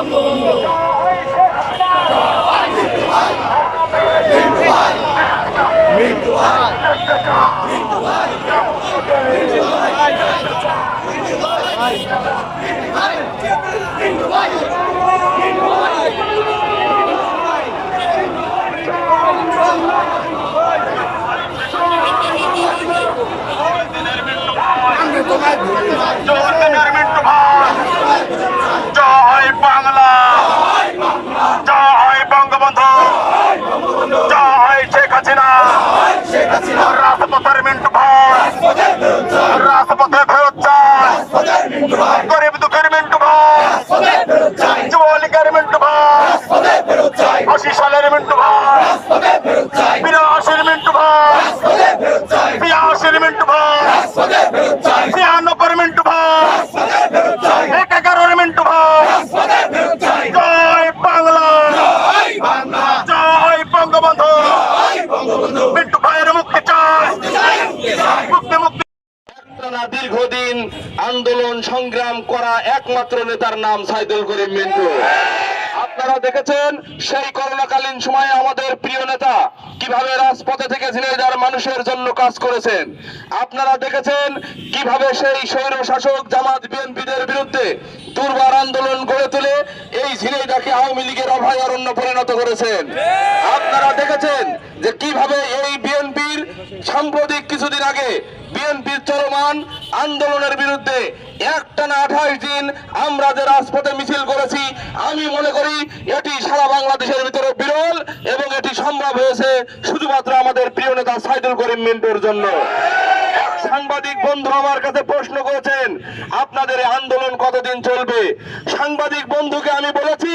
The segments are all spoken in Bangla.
জোরদার Bye. দীর্ঘদিন আন্দোলন সংগ্রাম করা একমাত্র নেতার নাম সাইদুল করিম মিন্টু। আপনারা দেখেছেন সেই করোনাকালীন সময়ে আমাদের প্রিয় নেতা কীভাবে রাজপথে থেকে ঝিনাইদার মানুষের জন্য কাজ করেছেন। আপনারা দেখেছেন কীভাবে সেই স্বৈর শাসক জামাত বিএনপিদের বিরুদ্ধে দুর্বার আন্দোলন গড়ে তুলে এই ঝিনাইদাকে আওয়ামী লীগের অভয়ারণ্য পরিণত করেছেন। আপনারা দেখেছেন যে কীভাবে আন্দোলনের বিরুদ্ধে একটানা আঠাশ দিন আমরা যে রাজপথে মিছিল করেছি, আমি মনে করি এটি সারা বাংলাদেশের ভিতরে বিরল এবং এটি সম্ভব হয়েছে শুধুমাত্র আমাদের প্রিয় নেতা সাইদুল করিম মিন্টুর জন্য। সাংবাদিক বন্ধু আমার কাছে প্রশ্ন করেছেন, আপনাদের আন্দোলন কতদিন চলবে? সাংবাদিক বন্ধুকে আমি বলেছি,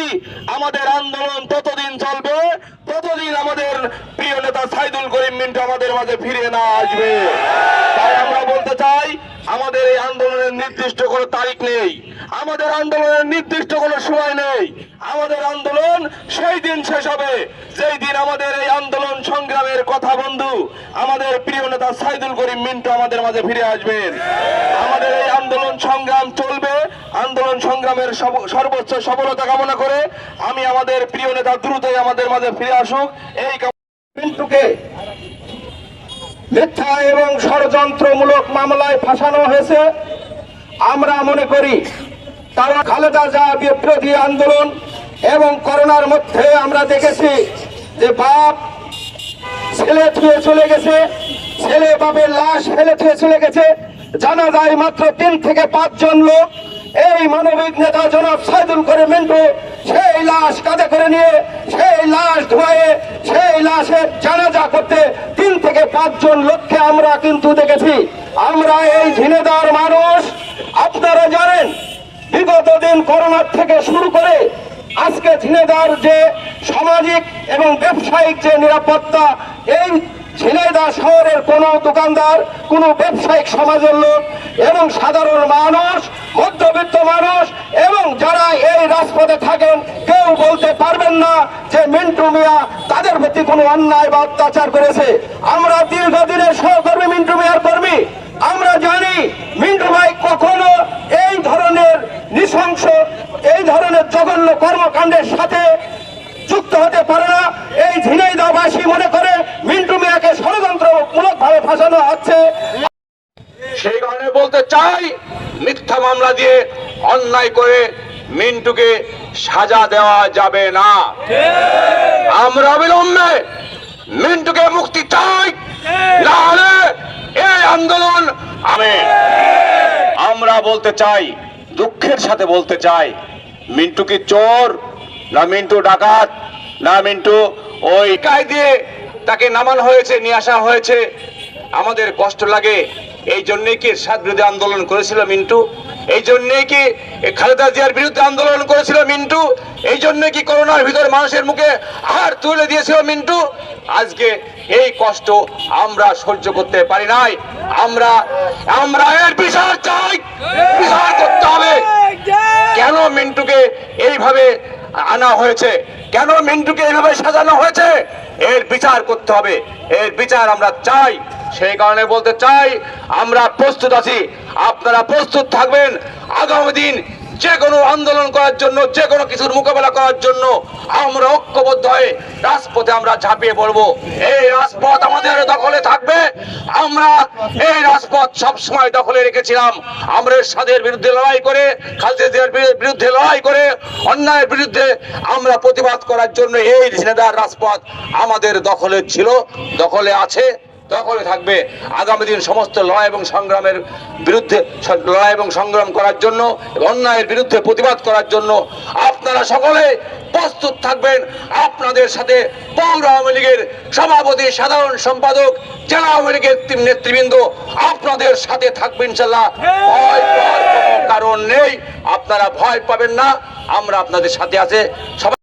আমাদের আন্দোলন ততদিন চলবে, ততদিন আমাদের প্রিয় নেতা সাইদুল করিম মিন্টু আমাদের মাঝে ফিরে না আসবে। তাই আমরা বলতে চাই আমাদের এই আন্দোলনের নির্দিষ্ট কোনো তারিখ নেই। আমাদের আন্দোলনের নির্দিষ্ট কোনো সময় নেই। আমাদের আন্দোলন সেই দিন শেষ হবে। যেই দিন আমাদের এই আন্দোলন সংগ্রামের কথা বন্ধু, আমাদের প্রিয় নেতা সাইদুল করিম মিন্টু আমাদের মাঝে ফিরে আসবেন। আমাদের এই আন্দোলন সংগ্রাম চলবে। আন্দোলন সংগ্রামের সর্বোচ্চ সফলতা কামনা করে আমি আমাদের প্রিয় নেতা দ্রুতই আমাদের মাঝে ফিরে আসুক। এই মিন্টুকে মিথ্যা এবং ষড়যন্ত্রমূলক মামলায় ফাঁসানো হয়েছে। আমরা মনে করি, তারা খালেদা যা বিরোধী আন্দোলন এবং করোনার মধ্যে আমরা দেখেছি যে বাপ ছেলে থুয়ে চলে গেছে, ছেলে বাপের লাশ ফেলে থুয়ে চলে গেছে। জানা যায় মাত্র তিন থেকে পাঁচজন লোক এই মানবিক নেতা জনাব সাইদুল করে মিন্টু, সেই লাশ কাঁধে করে নিয়ে, সেই লাশ ধোয়ে সেই লাশের জানাজা করতে তিন থেকে পাঁচজন লোককে আমরা কিন্তু দেখেছি। আমরা এই ঝিনেদার মানুষ, আপনারা জানেন, বিগত দিন করোনার থেকে শুরু করে আজকে ঝিনেদার যে সামাজিক এবং ব্যবসায়িক যে নিরাপত্তা, এই ঝিনাইদহ শহরের কোনো দোকানদার, কোনো ব্যবসায়িক সমাজের লোক এবং সাধারণ মানুষ, মধ্যবিত্ত মানুষ এবং যারা এই রাজপথে থাকেন, কেউ বলতে পারবেন না যে মিন্টু মিয়া তাদের প্রতি কোনো অন্যায় বা অত্যাচার করেছে। আমরা দীর্ঘদিনের সহকর্মী মিন্টু মিয়ার কর্মী। আমরা জানি মিন্টু ভাই কখনো এই ধরনের নৃশংস, এই ধরনের জঘন্য কর্মকাণ্ডের সাথে যুক্ত হতে পারে না। এই ঝিনাইদহবাসী মনে করে মিন্টু মিয়াকে ষড়যন্ত্রমূলক ভাবে ফাঁসানো হচ্ছে। সেই কারণে বলতে চাই, মিথ্যা মামলা দিয়ে অন্যায় করে মিন্টুকে সাজা দেওয়া যাবে না। আমরা অবিলম্বে মিন্টুকে মুক্তি চাই। না হলে এই আন্দোলন আমি আমরা বলতে চাই, দুঃখের সাথে বলতে চাই, মিন্টু কি চোর? না মিন্টু ডাকাত, না মিন্টু, ওই কায় দিয়ে তাকে নামানো হয়েছে, নিয়ে আসা হয়েছে। আমাদের কষ্ট লাগে। এই জন্যই কি সাত আন্দোলন করেছিল মিন্টু? এই জন্যই কি খালেদা জিয়ার বিরুদ্ধে আন্দোলন করেছিল মিন্টু? এই জন্য কি করোনার ভিতরে মানুষের মুখে হার তুলে দিয়েছিল মিন্টু? আজকে এই কষ্ট আমরা সহ্য করতে পারি নাই। আমরা আমরা এর বিচার চাই। বিচার করতে হবে। কেন মিন্টুকে এইভাবে আনা হয়েছে। কেন মিন্টুকে এভাবে সাজানো হয়েছে? এর বিচার করতে হবে। এর বিচার আমরা চাই। সেই কারণে বলতে চাই, আমরা প্রস্তুত আছি। আপনারা প্রস্তুত থাকবেন। আগামী দিন যে কোনো আন্দোলন করার জন্য যে কোনো কিছুর মোকাবেলা করার জন্য আমরা ঐক্যবদ্ধ হয়ে রাজপথে আমরা ঝাঁপিয়ে পড়ব। এই রাজপথ আমাদের দখলে থাকবে। আমরা এই রাজপথ সব সময় দখলে রেখেছিলাম। আমরা এরশাদের বিরুদ্ধে লড়াই করে খালেদা বিরুদ্ধে লড়াই করে, অন্যায়ের বিরুদ্ধে আমরা প্রতিবাদ করার জন্য এই ঝিনেদার রাজপথ আমাদের দখলে ছিল, দখলে আছে। দখলে থাকবে আগামী দিন সমস্ত লড়াই এবং সংগ্রামের বিরুদ্ধে লড়াই এবং সংগ্রাম করার জন্য অন্যায়ের বিরুদ্ধে প্রতিবাদ করার জন্য আপনারা সকলে প্রস্তুত থাকবেন। আপনাদের সাথে পৌর আওয়ামী লীগের সভাপতি, সাধারণ সম্পাদক, জেলা আওয়ামী লীগের নেতৃবৃন্দ আপনাদের সাথে থাকবেন ইনশাল্লাহ কারণ নেই। আপনারা ভয় পাবেন না। আমরা আপনাদের সাথে আছে। সবাই